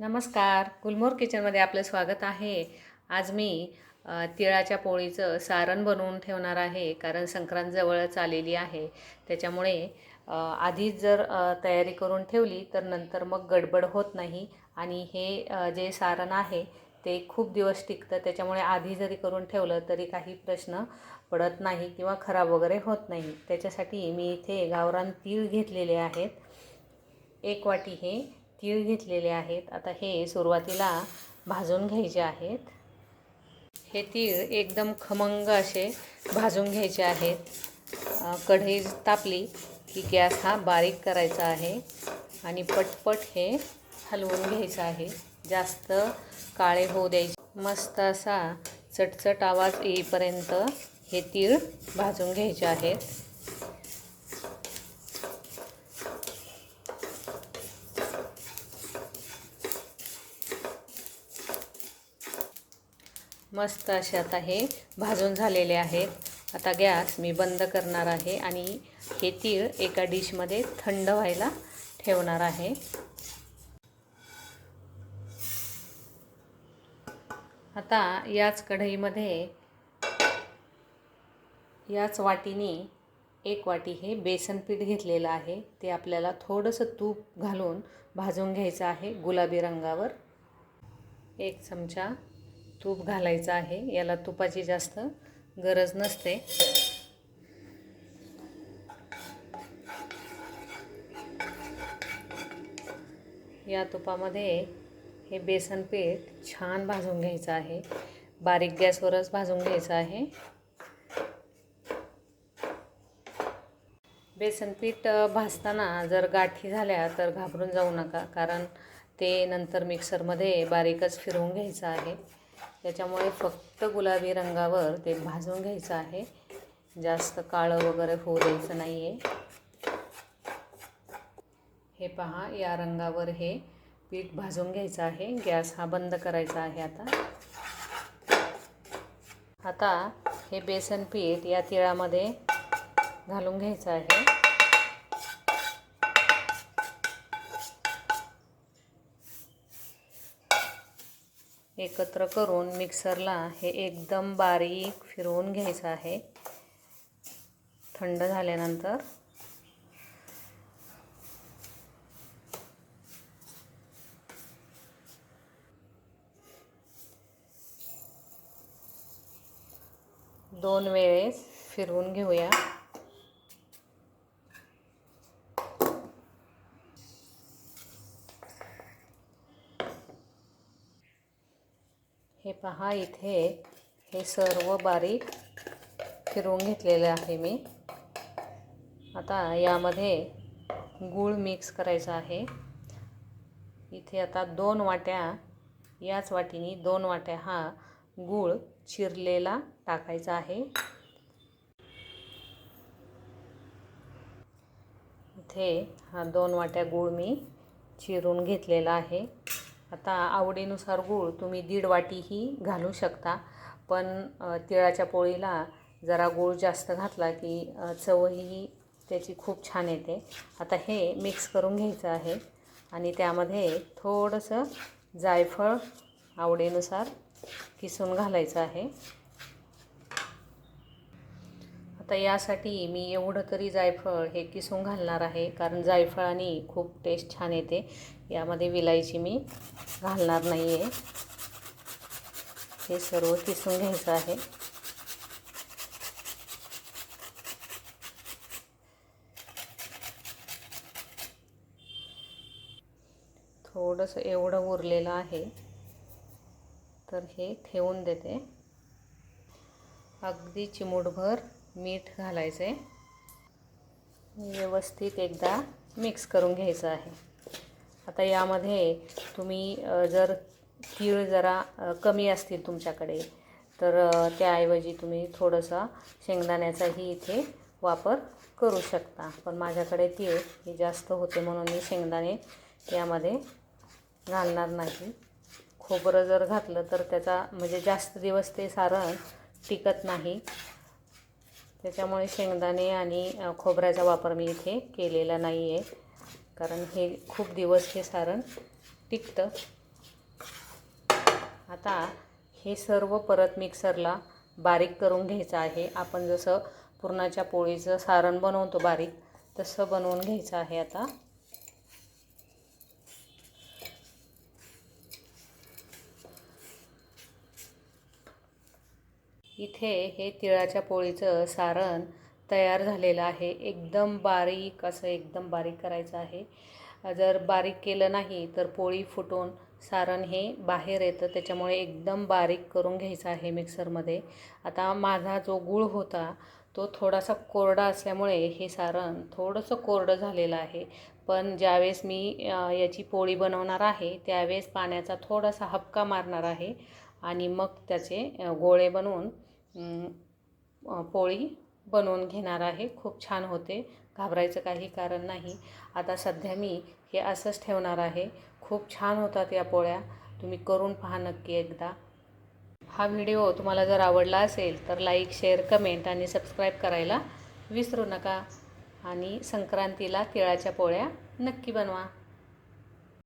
नमस्कार. गुलमोर किचनमध्ये आपलं स्वागत आहे. आज मी तिळाच्या पोळीचं सारण बनवून ठेवणार आहे कारण संक्रांत जवळच आलेली आहे. त्याच्यामुळे आधीच जर तयारी करून ठेवली तर नंतर मग गडबड होत नाही. आणि हे जे सारण आहे ते खूप दिवस टिकतं. त्याच्यामुळे आधी जरी करून ठेवलं तरी काही प्रश्न पडत नाही किंवा खराब वगैरे होत नाही. त्याच्यासाठी मी इथे गावरान तीळ घेतलेले आहेत. एक वाटी हे तीळ घेतलेले आहेत. आता हे सुरुवातीला भाजून घ्यायचे आहेत. हे तीळ एकदम खमंग असे भाजून घ्यायचे आहेत. कढई तापली की गॅस हा बारीक करायचा आहे आणि पटपट हे हलवून घ्यायचं आहे. जास्त काळे होऊ द्यायचे. मस्त असा चटचट आवाज येईपर्यंत हे तीळ भाजून घ्यायचे आहेत. मस्त असे आता हे भाजून झालेले आहेत. आता गॅस मी बंद करणार आहे आणि हे तीळ एका डिशमध्ये थंड व्हायला ठेवणार आहे. आता याच कढईमध्ये याच वाटीने एक वाटी हे बेसन पीठ घेतलेलं आहे. ते आपल्याला थोडंसं तूप घालून भाजून घ्यायचं आहे गुलाबी रंगावर. एक चमचा तूप घालायचं आहे. याला तुपाची जास्त गरज नसते. या तुपामध्ये हे बेसन पीठ छान भाजून घ्यायचं आहे. बारीक गॅसवरच भाजून घ्यायचं आहे. बेसन पीठ भाजताना जर गाठी झाल्या तर घाबरून जाऊ नका कारण ते नंतर मिक्सरमध्ये बारीकच फिरवून घ्यायचं आहे. त्याच्यामुळे फक्त गुलाबी रंगावर ते भाजून घ्यायचं आहे. जास्त काळं वगैरे होऊ द्यायचं नाही आहे हे पहा या रंगावर हे पीठ भाजून घ्यायचं आहे. गॅस हा बंद करायचा आहे आता. आता हे बेसन पीठ या तिळामध्ये घालून घ्यायचं आहे. एकत्र करून मिक्सरला हे एकदम बारीक फिरवून घ्यायचं आहे. थंड झाल्यानंतर दोन वेळेस फिरवून घेऊया. हे पहा इथे हे सर्व बारीक फिरवून घेतलेले आहे मी. आता यामध्ये गूळ मिक्स करायचा आहे. इथे आता दोन वाट्या याच वाटीने दोन वाट्या हा गूळ चिरलेला टाकायचा आहे. इथे हा दोन वाट्या गूळ मी चिरून घेतलेला आहे. आता आवडीनुसार गूळ तुम्ही दीड वाटीही घालू शकता पण तिळाच्या पोळीला जरा गूळ जास्त घातला की चवही त्याची खूप छान येते. आता हे मिक्स करून घ्यायचं आहे आणि त्यामध्ये थोडंसं जायफळ आवडीनुसार किसून घालायचं आहे. तर यासाठी मी एवढं तरी जायफळ हे किसून घालणार आहे. कारण जायफळाने खूप टेस्ट छान येते. यामध्ये विलायची मी घालणार नाही आहे हे सर्व किसून घ्यायचं आहे. थोडंसं एवढं उरलेलं आहे. तर हे ठेवून देते. अगदी चिमूटभर मीठ घालायचं आहे व्यवस्थित एकदा मिक्स करून घ्यायचं आहे. आता यामध्ये तुम्ही जर तीळ जरा कमी असतील तुमच्याकडे तर त्याऐवजी तुम्ही थोडंसं शेंगदाण्याचाही इथे वापर करू शकता. पण माझ्याकडे तीळ हे जास्त होते म्हणून मी शेंगदाणे यामध्ये घालणार नाही. खोबरं जर घातलं तर त्याचा म्हणजे जास्त दिवस ते सारण टिकत नाही. त्याच्यामुळे शेंगदाणे आणि खोबऱ्याचा वापर मी इथे केलेला नाही आहे कारण हे खूप दिवस हे सारण टिकतं. आता हे सर्व परत मिक्सरला बारीक करून घ्यायचं आहे. आपण जसं पुरणाच्या पोळीचं सारण बनवतो बारीक तसं बनवून घ्यायचं आहे आता. इथे हे तिळाच्या पोळीचं सारण तयार झालेलं आहे. एकदम बारीक असं एकदम बारीक करायचं आहे. जर बारीक केलं नाही तर पोळी फुटून सारण हे बाहेर येतं. त्याच्यामुळे एकदम बारीक करून घ्यायचं आहे मिक्सरमध्ये. आता माझा जो गूळ होता तो थोडासा कोरडा असल्यामुळे हे सारण थोडंसं कोरडं झालेलं आहे. पण ज्यावेळेस मी याची पोळी बनवणार आहे त्यावेळेस पाण्याचा थोडासा हपका मारणार आहे आणि मग त्याचे गोळे बनवून पोळी बनवून घेणार आहे. खूप छान होते. घाबरायचं काही कारण नाही. आता सध्या मी हे असंच ठेवणार आहे. खूप छान होतात या पोळ्या. तुम्ही करून पहा नक्की एकदा. हा व्हिडिओ तुम्हाला जर आवडला असेल तर लाईक शेअर कमेंट आणि सबस्क्राईब करायला विसरू नका. आणि संक्रांतीला तिळाच्या पोळ्या नक्की बनवा.